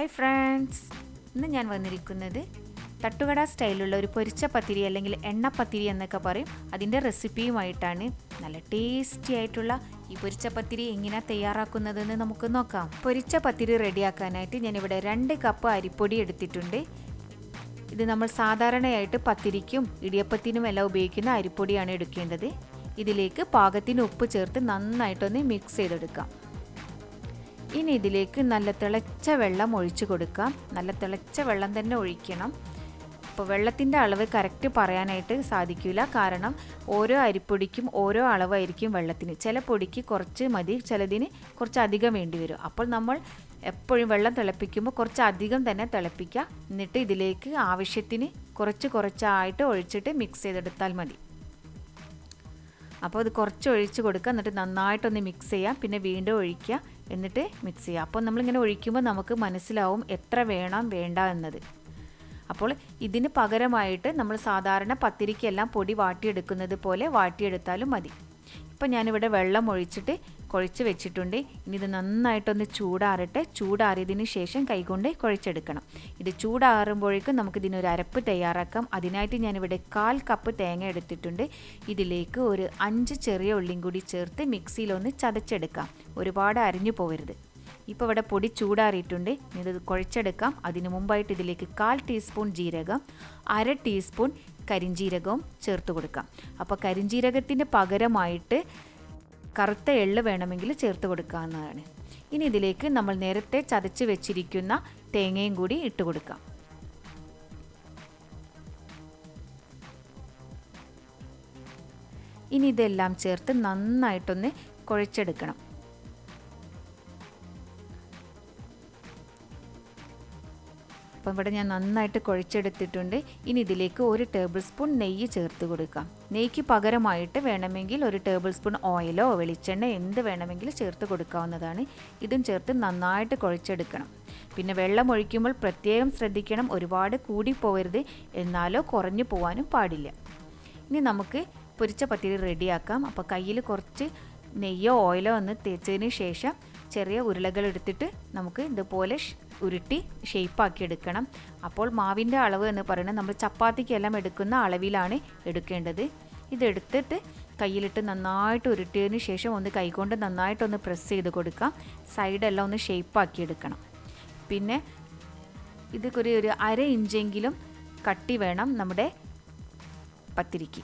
Hi friends ഇന്ന് ഞാൻ വന്നിരിക്കുന്നത് തട്ടുകട സ്റ്റൈലുള്ള ഒരു പൊരിച്ച പത്തിരി അല്ലെങ്കിൽ എണ്ണ പത്തിരി എന്നൊക്കെ പറയും. അതിന്റെ റെസിപ്പിയുമായിട്ടാണ് നല്ല ടേസ്റ്റി ആയിട്ടുള്ള ഈ പൊരിച്ച പത്തിരി എങ്ങനെയാണ് തയ്യാറാക്കുന്നതെന്ന് നമുക്ക് നോക്കാം. പൊരിച്ച പത്തിരി റെഡിയാക്കാനായിട്ട് ഞാനിവിടെ രണ്ട് കപ്പ് അരിപ്പൊടി എടുത്തിട്ടുണ്ട്. ഇത് നമ്മൾ സാധാരണയായിട്ട് പത്തിരിക്കും ഇടിയപ്പത്തിനും എല്ലാം ഉപയോഗിക്കുന്ന അരിപ്പൊടിയാണ് എടുക്കേണ്ടത്. ഇതിലേക്ക് പാകത്തിന് ഉപ്പ് ചേർത്ത് നന്നായിട്ടൊന്ന് മിക്സ് ചെയ്തെടുക്കാം. ഇനി ഇതിലേക്ക് നല്ല തിളച്ച വെള്ളം ഒഴിച്ചു കൊടുക്കാം നല്ല തിളച്ച വെള്ളം തന്നെ ഒഴിക്കണം. അപ്പോൾ വെള്ളത്തിന്റെ അളവ് കറക്റ്റ് പറയാനായിട്ട് സാധിക്കില്ല. കാരണം ഓരോ അരിപ്പൊടിക്കും ഓരോ അളവായിരിക്കും വെള്ളത്തിന്. ചില പൊടിക്ക് കുറച്ച് മതി ചിലതിന് കുറച്ച് അധികം വേണ്ടി വരും. അപ്പോൾ നമ്മൾ എപ്പോഴും വെള്ളം തിളപ്പിക്കുമ്പോൾ കുറച്ച് അധികം തന്നെ തിളപ്പിക്കുക. എന്നിട്ട് ഇതിലേക്ക് ആവശ്യത്തിന് കുറച്ച് കുറച്ചായിട്ട് ഒഴിച്ചിട്ട് മിക്സ് ചെയ്തെടുത്താൽ മതി. അപ്പോൾ അത് കുറച്ച് ഒഴിച്ച് കൊടുക്കുക. എന്നിട്ട് നന്നായിട്ടൊന്ന് മിക്സ് ചെയ്യാം പിന്നെ വീണ്ടും ഒഴിക്കുക. എന്നിട്ട് മിക്സ് ചെയ്യുക. അപ്പോൾ നമ്മളിങ്ങനെ ഒഴിക്കുമ്പോൾ നമുക്ക് മനസ്സിലാവും എത്ര വേണം വേണ്ട എന്നത്. അപ്പോൾ ഇതിന് പകരമായിട്ട് നമ്മൾ സാധാരണ പത്തിരിക്കെല്ലാം പൊടി വാട്ടിയെടുക്കുന്നത് പോലെ വാട്ടിയെടുത്താലും മതി. ഇപ്പം ഞാനിവിടെ വെള്ളം ഒഴിച്ചിട്ട് കുഴച്ച് വെച്ചിട്ടുണ്ട്. ഇനി ഇത് നന്നായിട്ടൊന്ന് ചൂടാറട്ടെ. ചൂടാറിയതിന് ശേഷം കൈകൊണ്ട് കുഴച്ചെടുക്കണം. ഇത് ചൂടാറുമ്പോഴേക്കും നമുക്ക് ഇതിനൊരു അരപ്പ് തയ്യാറാക്കാം. അതിനായിട്ട് ഞാനിവിടെ കാൽ കപ്പ് തേങ്ങ എടുത്തിട്ടുണ്ട്. ഇതിലേക്ക് ഒരു അഞ്ച് ചെറിയ ഉള്ളിയും കൂടി ചേർത്ത് മിക്സിയിലൊന്ന് ചതച്ചെടുക്കാം. ഒരുപാട് അരിഞ്ഞു പോകരുത്. ഇപ്പോൾ ഇവിടെ പൊടി ചൂടാറിയിട്ടുണ്ട്. ഇത് കുഴച്ചെടുക്കാം. അതിന് മുമ്പായിട്ട് ഇതിലേക്ക് കാൽ ടീസ്പൂൺ ജീരകം അര ടീസ്പൂൺ കരിഞ്ജീരകവും ചേർത്ത് കൊടുക്കാം. അപ്പോൾ കരിഞ്ജീരകത്തിന്റെ പകരമായിട്ട് കറുത്ത എള്ള് വേണമെങ്കിൽ ചേർത്ത് കൊടുക്കാവുന്നതാണ്. ഇനി ഇതിലേക്ക് നമ്മൾ നേരത്തെ ചതച്ച് വെച്ചിരിക്കുന്ന തേങ്ങയും കൂടി ഇട്ട് കൊടുക്കാം. ഇനി ഇതെല്ലാം ചേർത്ത് നന്നായിട്ടൊന്ന് കുഴച്ചെടുക്കണം. അപ്പം ഇവിടെ ഞാൻ നന്നായിട്ട് കുഴച്ചെടുത്തിട്ടുണ്ട്. ഇനി ഇതിലേക്ക് ഒരു ടേബിൾ സ്പൂൺ നെയ്യ് ചേർത്ത് കൊടുക്കാം. നെയ്ക്ക് പകരമായിട്ട് വേണമെങ്കിൽ ഒരു ടേബിൾ സ്പൂൺ ഓയിലോ വെളിച്ചെണ്ണ എന്ത് വേണമെങ്കിലും ചേർത്ത് കൊടുക്കാവുന്നതാണ്. ഇതും ചേർത്ത് നന്നായിട്ട് കുഴച്ചെടുക്കണം. പിന്നെ വെള്ളം ഒഴിക്കുമ്പോൾ പ്രത്യേകം ശ്രദ്ധിക്കണം ഒരുപാട് കൂടി പോകരുത് എന്നാലോ കുറഞ്ഞു പോകാനും പാടില്ല. ഇനി നമുക്ക് പൊരിച്ച പത്തിരി റെഡിയാക്കാം. അപ്പോൾ കയ്യിൽ കുറച്ച് നെയ്യോ ഓയിലോ ഒന്ന് തേച്ചതിന് ശേഷം ചെറിയ ഉരുളകൾ എടുത്തിട്ട് നമുക്ക് ഇതുപോലെ ഉരുട്ടി ഷേപ്പാക്കി എടുക്കണം അപ്പോൾ മാവിന്റെ അളവ് എന്ന് പറയുന്നത് നമ്മൾ ചപ്പാത്തിക്കെല്ലാം എടുക്കുന്ന അളവിലാണ് എടുക്കേണ്ടത്. ഇതെടുത്തിട്ട് കയ്യിലിട്ട് നന്നായിട്ട് ഉരുട്ടിയതിന് ശേഷം ഒന്ന് കൈകൊണ്ട് നന്നായിട്ടൊന്ന് പ്രസ് ചെയ്ത് കൊടുക്കാം സൈഡെല്ലാം ഒന്ന് ഷേപ്പാക്കി എടുക്കണം പിന്നെ ഇത് ഒരു ഒരു അര ഇഞ്ചെങ്കിലും കട്ടി വേണം നമ്മുടെ പത്തിരിക്ക്.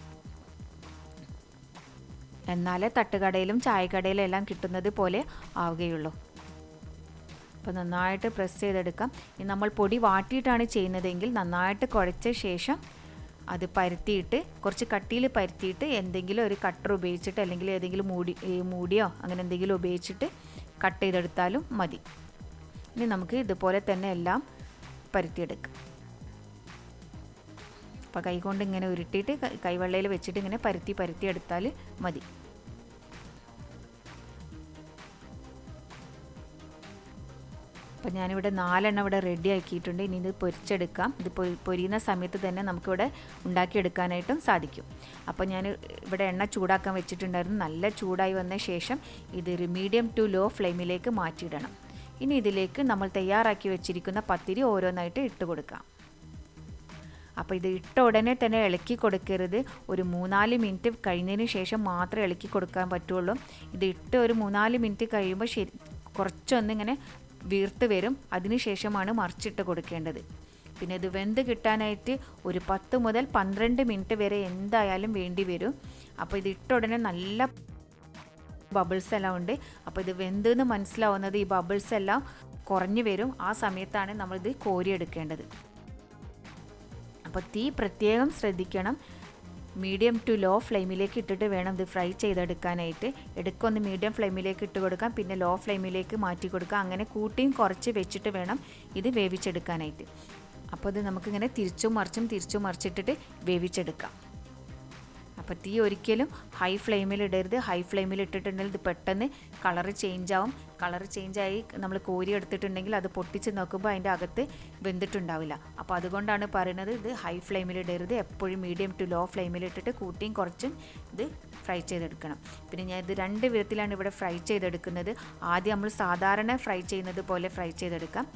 എന്നാലേ തട്ടുകടയിലും ചായക്കടയിലും എല്ലാം കിട്ടുന്നത് പോലെ ആവുകയുള്ളൂ. അപ്പോൾ നന്നായിട്ട് പ്രസ് ചെയ്തെടുക്കാം. ഇനി നമ്മൾ പൊടി വാട്ടിയിട്ടാണ് ചെയ്യുന്നതെങ്കിൽ നന്നായിട്ട് കുഴച്ച ശേഷം അത് പരത്തിയിട്ട് കുറച്ച് കട്ടിയിൽ പരത്തിയിട്ട് എന്തെങ്കിലും ഒരു കട്ടർ ഉപയോഗിച്ചിട്ട് അല്ലെങ്കിൽ ഏതെങ്കിലും മൂടി മൂടിയോ അങ്ങനെ എന്തെങ്കിലും ഉപയോഗിച്ചിട്ട് കട്ട് ചെയ്തെടുത്താലും മതി. ഇനി നമുക്ക് ഇതുപോലെ തന്നെ എല്ലാം പരത്തിയെടുക്കാം. അപ്പോൾ കൈകൊണ്ട് ഇങ്ങനെ ഉരുട്ടിയിട്ട് കൈവെള്ളയിൽ വെച്ചിട്ട് ഇങ്ങനെ പരത്തി പരത്തി എടുത്താൽ മതി. അപ്പോൾ ഞാനിവിടെ നാലെണ്ണം ഇവിടെ റെഡി ആക്കിയിട്ടുണ്ട്. ഇനി ഇത് പൊരിച്ചെടുക്കാം. ഇത് പൊരിയുന്ന സമയത്ത് തന്നെ നമുക്കിവിടെ ഉണ്ടാക്കിയെടുക്കാനായിട്ടും സാധിക്കും. അപ്പോൾ ഞാൻ ഇവിടെ എണ്ണ ചൂടാക്കാൻ വെച്ചിട്ടുണ്ടായിരുന്നു. നല്ല ചൂടായി വന്ന ശേഷം ഇത് മീഡിയം ടു ലോ ഫ്ലെയിമിലേക്ക് മാറ്റിയിടണം. ഇനി ഇതിലേക്ക് നമ്മൾ തയ്യാറാക്കി വെച്ചിരിക്കുന്ന പത്തിരി ഓരോന്നായിട്ട് ഇട്ട് കൊടുക്കാം. അപ്പോൾ ഇത് ഇട്ട ഉടനെ തന്നെ ഇളക്കി കൊടുക്കരുത്. ഒരു മൂന്നാൽ മിനിറ്റ് കഴിഞ്ഞതിന് ശേഷം മാത്രമേ ഇളക്കി കൊടുക്കാൻ പറ്റുള്ളൂ. ഇത് ഇട്ട് ഒരു മൂന്നാൽ മിനിറ്റ് കഴിയുമ്പോൾ ശരി കുറച്ചൊന്നിങ്ങനെ വീർത്ത് വരും. അതിനുശേഷമാണ് മറിച്ചിട്ട് കൊടുക്കേണ്ടത്. പിന്നെ ഇത് വെന്ത് കിട്ടാനായിട്ട് ഒരു പത്ത് മുതൽ പന്ത്രണ്ട് മിനിറ്റ് വരെ എന്തായാലും വേണ്ടി വരും. അപ്പോൾ ഇത് ഇട്ട ഉടനെ നല്ല ബബിൾസ് എല്ലാം ഉണ്ട്. അപ്പോൾ ഇത് വെന്തെന്ന് മനസ്സിലാവുന്നത് ഈ ബബിൾസ് എല്ലാം കുറഞ്ഞു വരും. ആ സമയത്താണ് നമ്മളിത് കോരിയെടുക്കേണ്ടത്. അപ്പോൾ തീ പ്രത്യേകം ശ്രദ്ധിക്കണം. മീഡിയം ടു ലോ ഫ്ലെയിമിലേക്ക് ഇട്ടിട്ട് വേണം ഇത് ഫ്രൈ ചെയ്തെടുക്കാനായിട്ട്. ഇടയ്ക്കൊന്ന് മീഡിയം ഫ്ലെയിമിലേക്ക് ഇട്ട് കൊടുക്കാം പിന്നെ ലോ ഫ്ലെയിമിലേക്ക് മാറ്റി കൊടുക്കാം. അങ്ങനെ കൂട്ടിയും കുറച്ച് വെച്ചിട്ട് വേണം ഇത് വേവിച്ചെടുക്കാനായിട്ട്. അപ്പോൾ ഇത് നമുക്കിങ്ങനെ തിരിച്ചും മറിച്ചും തിരിച്ചും മറിച്ചിട്ടിട്ട് വേവിച്ചെടുക്കാം. അപ്പോൾ തീ ഒരിക്കലും ഹൈ ഫ്ലെയിമിൽ ഇടരുത്. ഹൈ ഫ്ലെയിമിൽ ഇട്ടിട്ടുണ്ടെങ്കിൽ ഇത് പെട്ടെന്ന് കളറ് ചേഞ്ച് ആവും. കളർ ചേഞ്ച് ആയി നമ്മൾ കോരി എടുത്തിട്ടുണ്ടെങ്കിൽ അത് പൊട്ടിച്ച് നോക്കുമ്പോൾ അതിന്റെ അകത്ത് വെന്തിട്ടുണ്ടാവില്ല. അപ്പോൾ അതുകൊണ്ടാണ് പറയുന്നത് ഇത് ഹൈ ഫ്ലെയിമിൽ ഇടരുത്. എപ്പോഴും മീഡിയം ടു ലോ ഫ്ലെയിമിൽ ഇട്ടിട്ട് കൂട്ടിയും കുറച്ചും ഇത് ഫ്രൈ ചെയ്തെടുക്കണം. പിന്നെ ഞാൻ ഇത് രണ്ട് വിധത്തിലാണ് ഇവിടെ ഫ്രൈ ചെയ്തെടുക്കുന്നത്. ആദ്യം നമ്മൾ സാധാരണ ഫ്രൈ ചെയ്യുന്നത് പോലെ ഫ്രൈ ചെയ്തെടുക്കാം.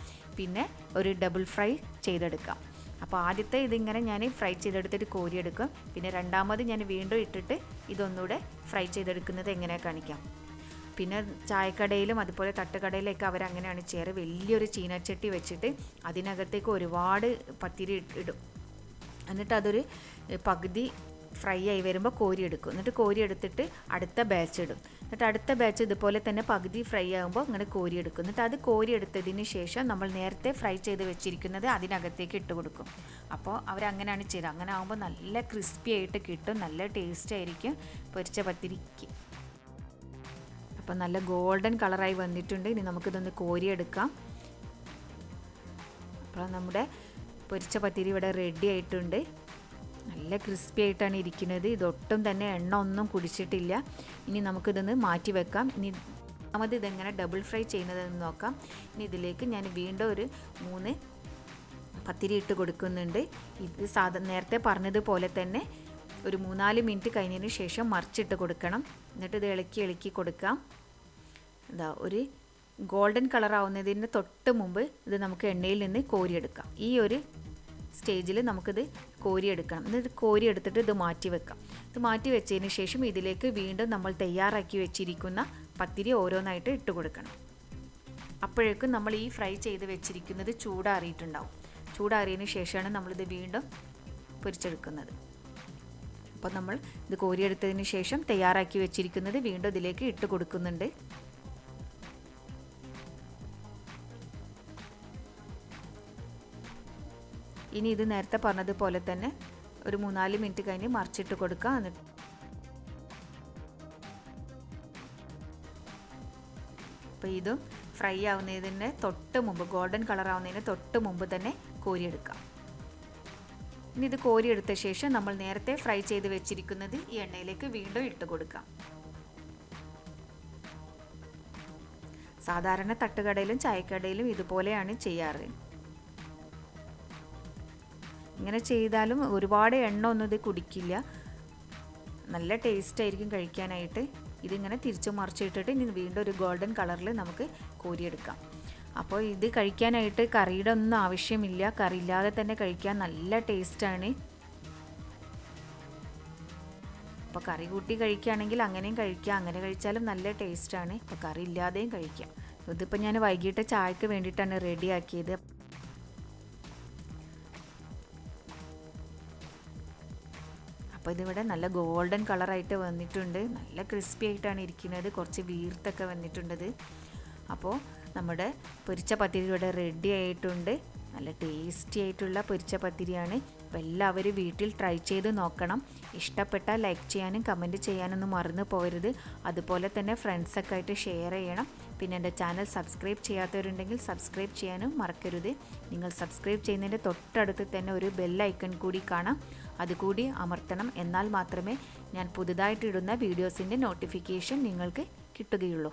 പിന്നെ ഒരു ഡബിൾ ഫ്രൈ ചെയ്തെടുക്കാം. അപ്പോൾ ആദ്യത്തെ ഇതിങ്ങനെ ഞാൻ ഫ്രൈ ചെയ്തെടുത്തിട്ട് കോരിയെടുക്കും. പിന്നെ രണ്ടാമത് ഞാൻ വീണ്ടും ഇട്ടിട്ട് ഇതൊന്നുകൂടെ ഫ്രൈ ചെയ്തെടുക്കുന്നത് എങ്ങനെ കാണിക്കാം. പിന്നെ ചായക്കടയിലും അതുപോലെ തട്ടുകടയിലൊക്കെ അവരങ്ങനെയാണ് ചെയ്യാറ്. വലിയൊരു ചീനച്ചട്ടി വെച്ചിട്ട് അതിനകത്തേക്ക് ഒരുപാട് പത്തിരി ഇടും. എന്നിട്ട് അതൊരു പകുതി ഫ്രൈ ആയി വരുമ്പോൾ കോരി എടുക്കും എന്നിട്ട് കോരി എടുത്തിട്ട് അടുത്ത ബാച്ച് ഇടും. എന്നിട്ട് അടുത്ത ബാച്ച് ഇതുപോലെ തന്നെ പകുതി ഫ്രൈ ആകുമ്പോൾ ഇങ്ങനെ കോരി എടുക്കും എന്നിട്ട് അത് കോരി എടുത്തതിന് ശേഷം നമ്മൾ നേരത്തെ ഫ്രൈ ചെയ്ത് വെച്ചിരിക്കുന്നത് അതിനകത്തേക്ക് ഇട്ട് കൊടുക്കും. അപ്പോൾ അവരങ്ങനെയാണ് ചെയ്തത്. അങ്ങനെ ആകുമ്പോൾ നല്ല ക്രിസ്പി ആയിട്ട് കിട്ടും. നല്ല ടേസ്റ്റ് ആയിരിക്കും പൊരിച്ച പത്തിരിക്ക്. അപ്പോൾ നല്ല ഗോൾഡൻ കളറായി വന്നിട്ടുണ്ട്. ഇനി നമുക്കിതൊന്ന് കോരിയെടുക്കാം. അപ്പോൾ നമ്മുടെ പൊരിച്ച പത്തിരി ഇവിടെ റെഡി ആയിട്ടുണ്ട്. നല്ല ക്രിസ്പി ആയിട്ടാണ് ഇരിക്കുന്നത്. ഇതൊട്ടും തന്നെ എണ്ണ ഒന്നും കുടിച്ചിട്ടില്ല. ഇനി നമുക്കിതൊന്ന് മാറ്റി വെക്കാം. ഇനി രണ്ടാമത് ഇതെങ്ങനെ ഡബിൾ ഫ്രൈ ചെയ്യുന്നതെന്ന് നോക്കാം. ഇനി ഇതിലേക്ക് ഞാൻ വീണ്ടും ഒരു മൂന്ന് പത്തിരി ഇട്ട് കൊടുക്കുന്നുണ്ട്. ഇത് സാധാ നേരത്തെ പറഞ്ഞതുപോലെ തന്നെ ഒരു മൂന്നാൽ മിനിറ്റ് കഴിഞ്ഞതിന് ശേഷം മറിച്ചിട്ട് കൊടുക്കണം. എന്നിട്ട് ഇത് ഇളക്കി ഇളക്കി കൊടുക്കാം. എന്താ ഒരു ഗോൾഡൻ കളർ ആവുന്നതിന് തൊട്ട് മുമ്പ് ഇത് നമുക്ക് എണ്ണയിൽ നിന്ന് കോരിയെടുക്കാം. ഈ ഒരു സ്റ്റേജിൽ നമുക്കിത് കോരിയെടുക്കണം. എന്നിട്ട് കോരിയെടുത്തിട്ട് ഇത് മാറ്റി വെക്കാം. ഇത് മാറ്റി വെച്ചതിന് ശേഷം ഇതിലേക്ക് വീണ്ടും നമ്മൾ തയ്യാറാക്കി വെച്ചിരിക്കുന്ന പത്തിരി ഓരോന്നായിട്ട് ഇട്ട് കൊടുക്കണം. അപ്പോഴേക്കും നമ്മൾ ഈ ഫ്രൈ ചെയ്ത് വെച്ചിരിക്കുന്നത് ചൂടാറിയിട്ടുണ്ടാവും. ചൂടാറിയതിന് ശേഷമാണ് നമ്മളിത് വീണ്ടും പൊരിച്ചെടുക്കുന്നത്. അപ്പോൾ നമ്മൾ ഇത് കോരിയെടുത്തതിന് ശേഷം തയ്യാറാക്കി വെച്ചിരിക്കുന്നത് വീണ്ടും ഇതിലേക്ക് ഇട്ട് കൊടുക്കുന്നുണ്ട്. ഇനി ഇത് നേരത്തെ പറഞ്ഞതുപോലെ തന്നെ ഒരു മൂന്നാൽ മിനിറ്റ് കഴിഞ്ഞ് മറിച്ചിട്ട് കൊടുക്കുക. എന്നിട്ട് അപ്പോൾ ഇതും ഫ്രൈ ആവുന്നതിന് തൊട്ട് മുമ്പ് ഗോൾഡൻ കളർ ആവുന്നതിന് തൊട്ട് മുമ്പ് തന്നെ കോരിയെടുക്കാം. ഇനി ഇത് കോരിയെടുത്ത ശേഷം നമ്മൾ നേരത്തെ ഫ്രൈ ചെയ്ത് വെച്ചിരിക്കുന്നത് ഈ എണ്ണയിലേക്ക് വീണ്ടും ഇട്ട് കൊടുക്കാം. സാധാരണ തട്ടുകടയിലും ചായക്കടയിലും ഇതുപോലെയാണ് ചെയ്യാറ്. ഇങ്ങനെ ചെയ്താലും ഒരുപാട് എണ്ണ ഒന്നും ഇത് കുടിക്കില്ല. നല്ല ടേസ്റ്റ് ആയിരിക്കും കഴിക്കാനായിട്ട്. ഇതിങ്ങനെ തിരിച്ചു മറിച്ചിട്ടിട്ട് ഇനി വീണ്ടും ഒരു ഗോൾഡൻ കളറിൽ നമുക്ക് കോരിയെടുക്കാം. അപ്പോൾ ഇത് കഴിക്കാനായിട്ട് കറിയുടെ ഒന്നും ആവശ്യമില്ല. കറി ഇല്ലാതെ തന്നെ കഴിക്കാൻ നല്ല ടേസ്റ്റാണ് അപ്പോൾ കറി കൂട്ടി കഴിക്കുകയാണെങ്കിൽ അങ്ങനെയും കഴിക്കാം. അങ്ങനെ കഴിച്ചാലും നല്ല ടേസ്റ്റാണ് അപ്പോൾ കറി ഇല്ലാതെയും കഴിക്കാം. ഇതിപ്പോൾ ഞാൻ വൈകിട്ട് ചായക്ക് വേണ്ടിയിട്ടാണ് റെഡിയാക്കിയത് അപ്പോൾ ഇതിവിടെ നല്ല ഗോൾഡൻ കളറായിട്ട് വന്നിട്ടുണ്ട്. നല്ല ക്രിസ്പി ആയിട്ടാണ് ഇരിക്കുന്നത്. കുറച്ച് വീർത്തൊക്കെ വന്നിട്ടുണ്ടത്. അപ്പോൾ നമ്മുടെ പൊരിച്ച പത്തിരി ഇവിടെ റെഡി ആയിട്ടുണ്ട്. നല്ല ടേസ്റ്റി ആയിട്ടുള്ള പൊരിച്ച പത്തിരിയാണ്. അപ്പോൾ എല്ലാവരും വീട്ടിൽ ട്രൈ ചെയ്ത് നോക്കണം. ഇഷ്ടപ്പെട്ടാൽ ലൈക്ക് ചെയ്യാനും കമന്റ് ചെയ്യാനൊന്നും മറന്നു പോകരുത്. അതുപോലെ തന്നെ ഫ്രണ്ട്സൊക്കെ ആയിട്ട് ഷെയർ ചെയ്യണം. പിന്നെ എന്റെ ചാനൽ സബ്സ്ക്രൈബ് ചെയ്യാത്തവരുണ്ടെങ്കിൽ സബ്സ്ക്രൈബ് ചെയ്യാനും മറക്കരുത്. നിങ്ങൾ സബ്സ്ക്രൈബ് ചെയ്യുന്നതിന്റെ തൊട്ടടുത്ത് തന്നെ ഒരു ബെല്ലൈക്കൺ കൂടി കാണാം. അതുകൂടി അമർത്തണം. എന്നാൽ മാത്രമേ ഞാൻ പുതുതായിട്ടിടുന്ന വീഡിയോസിന്റെ നോട്ടിഫിക്കേഷൻ നിങ്ങൾക്ക് കിട്ടുകയുള്ളൂ.